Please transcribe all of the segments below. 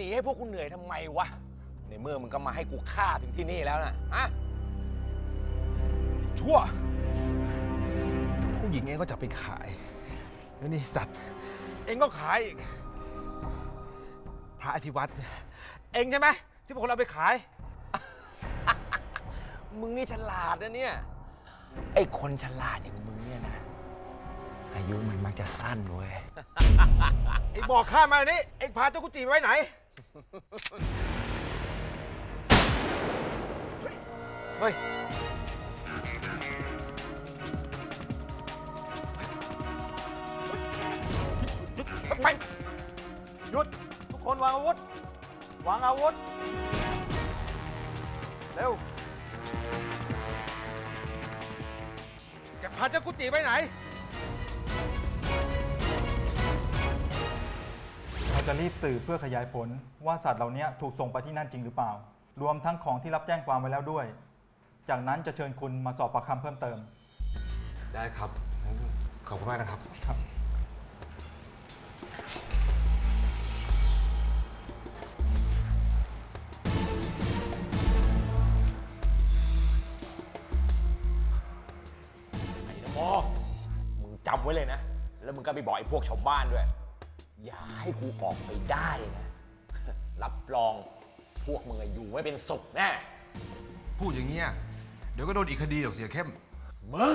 มึงจะหนีให้พวกกูเหนื่อยทำไมวะ ในเมื่อมึงก็มาให้กูฆ่าถึงที่นี่แล้วนะฮะชั่ว ผู้หญิงเองก็จะไปขาย แล้วนี่สัตว์ เองก็ขายอีก พระอธิวัตรเนี่ยเองใช่ไหมที่พวกเราไปขาย มึงนี่ฉลาดนะเนี่ย ไอ้คนฉลาดอย่างมึงเนี่ยนะ อายุมันมักจะสั้นเว้ย ไอ้บอกข้ามาเดี๋ยวนี้ เอ็งพาเจ้ากุจิไปไว้ไหน เฮ้ย ไป หยุด ทุกคนวางอาวุธ วางอาวุธ เร็ว จะพาเจ้ากุจิไปไหน จะรีบสืบเพื่อขยายผลว่าสัตว์เหล่านี้ถูกส่งไปที่นั่นจริงหรือเปล่า รวมทั้งของที่รับแจ้งความไว้แล้วด้วย จากนั้นจะเชิญคุณมาสอบปากคำเพิ่มเติม ได้ครับขอบคุณมากนะครับ ครับ ไอ้นโมมึงจำไว้เลยนะ แล้วมึงก็ไปบอกไอ้พวกชาวบ้านด้วยอย่า ให้กูออกไปได้นะรับรองพวกมึงอะอยู่ไม่เป็นสุขแน่พูดอย่างเงี้ยเดี๋ยวก็โดนอีกคดีเดี๋ยวเสียเข้ม มึง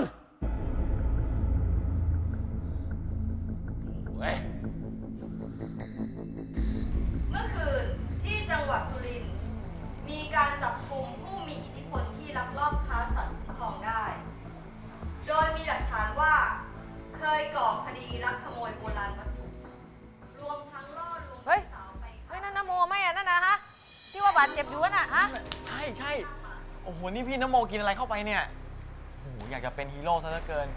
โอ้โห นี่พี่นโมกินอะไรเข้าไปเนี่ยโอ้โหอยากจะเป็นฮีโร่ซะเหลือเกิน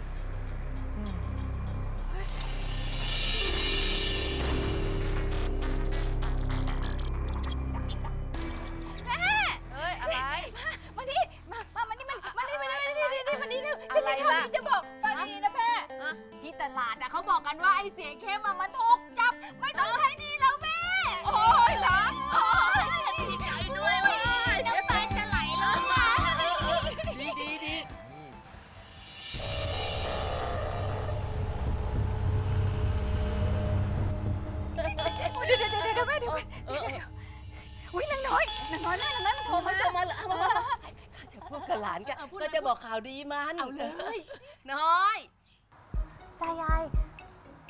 หลานกันเออพูดก็จะบอกข่าวดีมันเอาเลย น้อย จ้ายาย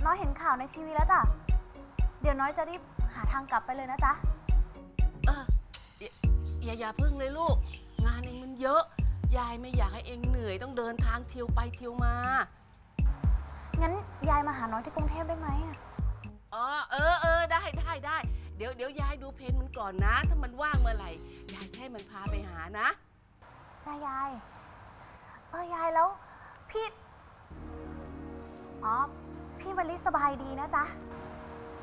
น้อยเห็นข่าวในทีวีแล้วจ้ะ เดี๋ยวน้อยจะรีบหาทางกลับไปเลยนะจ๊ะ เอออย่าอย่าอย่าพึ่งเลยลูก งานเองมันเยอะ ยายไม่อยากให้เองเหนื่อยต้องเดินทางเที่ยวไปเที่ยวมา งั้นยายมาหาน้อยที่กรุงเทพได้ไหมอะอ๋อเออเออได้ได้ได้เดี๋ยวเดี๋ยวยายดูเพนมันก่อนนะ ถ้ามันว่างเมื่อไหร่ยายจะให้มันพาไปหานะ จ้ายาย เออยายแล้ว พี่ อ๋อ พี่มะลิสบายดีนะจ๊ะ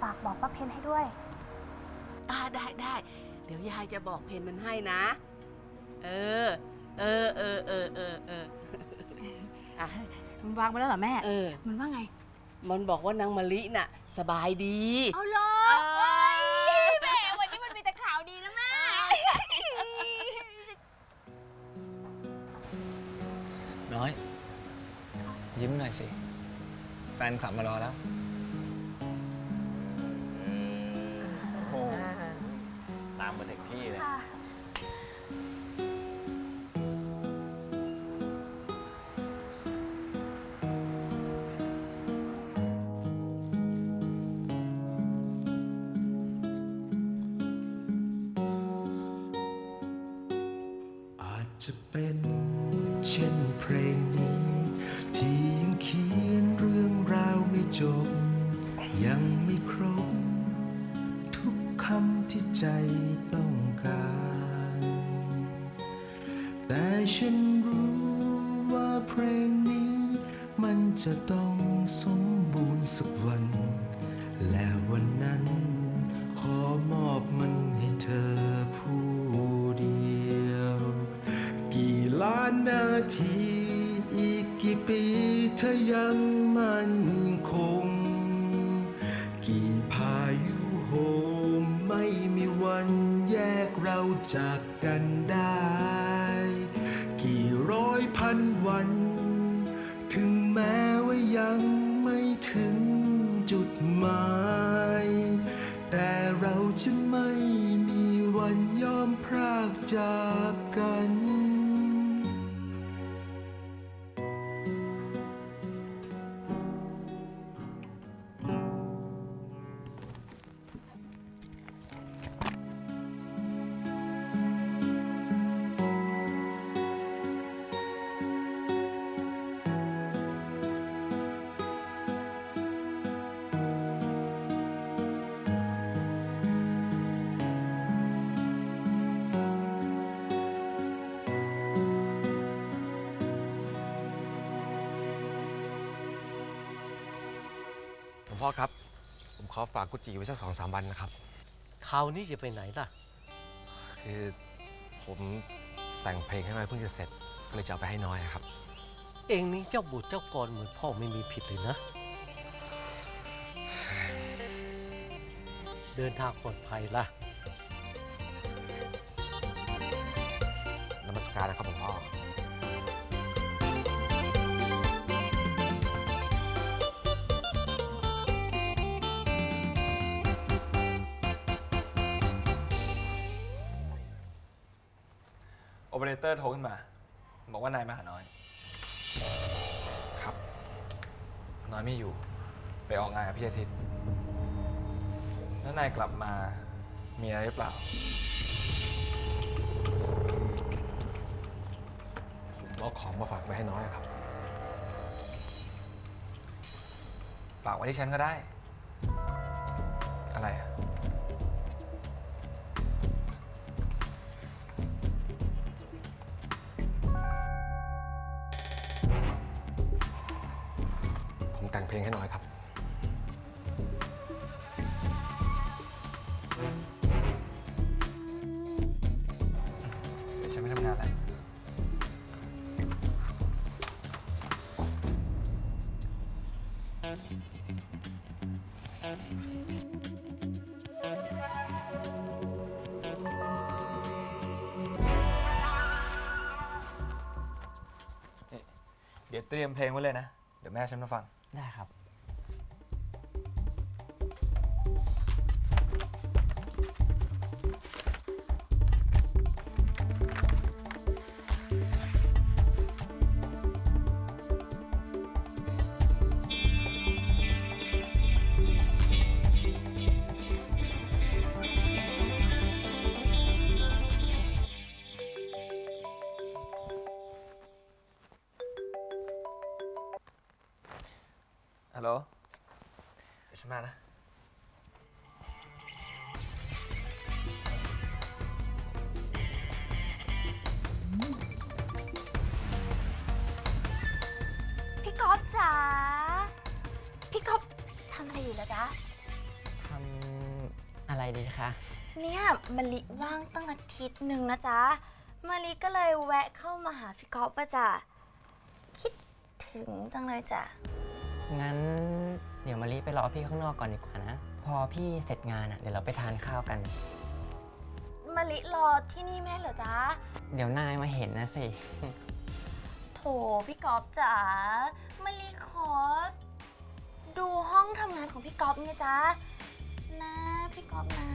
ฝากบอกป้าเพนให้ด้วย อ่าได้ได้ เดี๋ยวยายจะบอกเพนมันให้นะ เออ เออเออเออเออเอออะมันวางไปแล้วเหรอแม่ เออ มันว่าไง มันบอกว่านางมะลิน่ะ สบายดี เอาเหร น้อย ยิ้มหน่อยสิ แฟนคลับมารอแล้ว โอ้โหตามมาถึงที่เลยค่ะอาจจะเป็น เช่นเพลงนี้ ที่ยังเขียนเรื่องราวไม่จบ ยังไม่ครบ ทุกคำที่ใจต้องการ แต่ฉันรู้ว่าเพลงนี้ มันจะต้องสมบูรณ์สักวัน และวันนั้นขอ กี่ปีเธอยังมั่นคง กี่พายุโหมไม่มีวันแยกเราจากกันได้ กี่ร้อยพันวัน ถึงแม้ว่ายังไม่ถึงจุดหมาย แต่เราจะไม่มีวันยอมพรากจาก งพ่อครับ ผมขอฝากกุจิไว้สักสองสามวันนะครับ คราวนี้จะไปไหนล่ะ คือผมแต่งเพลงให้น้อยเพิ่งจะเสร็จก็เลยจะเอาไปให้น้อยครับ เองนี่เจ้าบุตรเจ้ากรเหมือนพ่อไม่มีผิดเลยนะ เดินทางปลอดภัยล่ะนมัสการนะครับหลวงพ่อ โอเปอเรเตอร์โทรขึ้นมา บอกว่านายมาหาน้อย ครับ น้อยไม่อยู่ ไปออกงานกับพี่อาทิตย์ แล้วนายกลับมามีอะไรหรือเปล่า ผมเอาของมาฝากไว้ให้น้อยครับ ฝากไว้ที่ฉันก็ได้ อะไรอะานแล้วเดี๋ยวเตรียมเพลงไว้เลยนะ เดี๋ยวแม่ฉันมาฟัง ได้ครับ จ๊ะทำอะไรดีคะ เนี่ยมะลิว่างตั้งอาทิตย์หนึ่งนะจ๊ะมะลิก็เลยแวะเข้ามาหาพี่ก๊อฟป่ะจ๊ะคิดถึงจังเลยจ้ะ งั้นเดี๋ยวมารีไปรอพี่ข้างนอกก่อนดีกว่านะ พอพี่เสร็จงานอะเดี๋ยวเราไปทานข้าวกัน มะลิรอที่นี่แม่เหรอจ๊ะ เดี๋ยวนายมาเห็นนะสิ โถพี่ก๊อฟจ๋ามะลิขอดูห้อง ทำงานของพี่ก๊อฟไงจ๊ะ นะพี่ก๊อฟนะ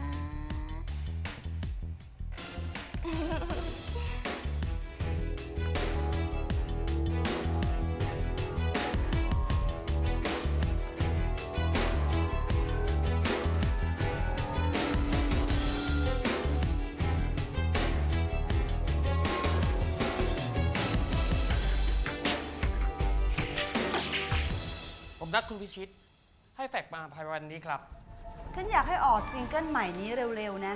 ผมนัดคุณพิชิต ให้แฟกมาภายในวันนี้ครับ ฉันอยากให้ออกซิงเกิลใหม่นี้เร็ว ๆ นะ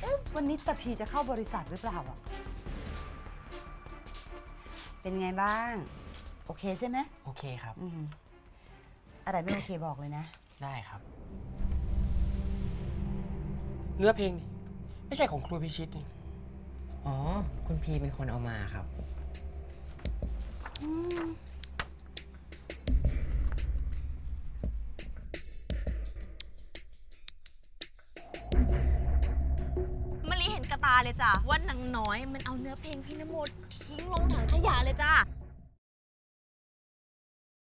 เอ๊ะวันนี้ตะพีจะเข้าบริษัทหรือเปล่าอะ เป็นไงบ้าง โอเคใช่ไหมโอเคครับ อืมอะไรไม่โอเคบอกเลยนะ ได้ครับ เนื้อเพลงนี่ไม่ใช่ของครูพิชิตนี่ อ๋อ คุณพีเป็นคนเอามาครับ มะลิเห็นกระตาเลยจ้ะว่านางน้อยมันเอาเนื้อเพลงพี่นโมทิ้งลงถังขยะเลยจ้า